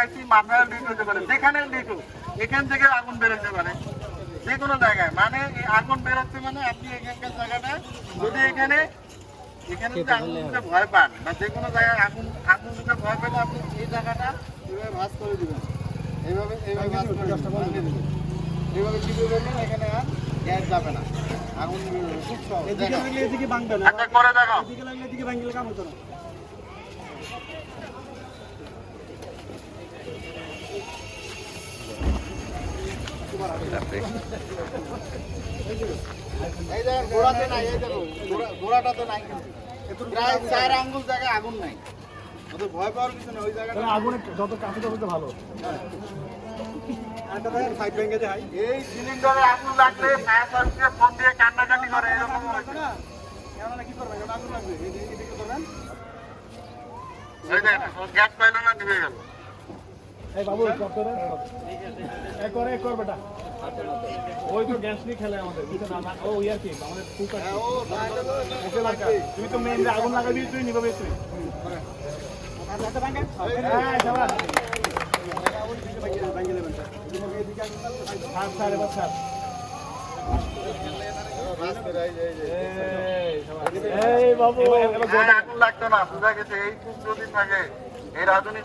দেখাচ্ছি মাথায় লিক হতে পারে যেখানে লিক এখান থেকে আগুন বেরোতে পারে। যে কোনো জায়গায় মানে এই আগুন বেরোচ্ছে মানে আপনি এখানকার জায়গাটা যদি এখানে এখানে যদি আগুন ভয় পান বা যে কোনো জায়গায় আগুন আগুন ভয় পেলে আপনি এই জায়গাটা এইভাবে ভাঁজ করে দিবেন। এইভাবে এইভাবে ভাঁজ করে দিবেন। এইভাবে চিপে ফেলবেন এখানে আর গ্যাস যাবে না। আগুন খুব সহজ। এদিকে। লাগলে এদিকে ভাঙবে না। দেখো। এদিকে লাগলে এদিকে ভাঙলে কাম হতো না। প্রায় চার আঙ্গুল জায়গায় আগুন নাই। ওদের ভয় পাওয়ার কিছু নেই ওই জায়গাটা আগুনে যত কাছে তত ভালো। যায় এই সিলিন্ডারে আগুন লাগলে ফায়ার সার্ভিসে ফোন দিয়ে কান্নাকাটি করে এরকম কি করবেন? এটা আগুন লাগবে। এদিকে করবেন? এই দেখেন, ও গ্যাস পাইলো না গেল? এই বাবু এক করে এক কর বেটা ওই তো গ্যাস নিয়ে খেলে আমাদের ও ইয়ার কি আমাদের কুকার হ্যাঁ, ওকে লাগা তুমি তো মেইন আগুন লাগাবি তুই নিভাবে তুই হ্যাঁ যাবা সাত সাড়ে পাঁচ সাত এই বাবু হ্যাঁ, আগুন লাগতো না বুঝা গেছে এই যদি থাকে এই রাজনী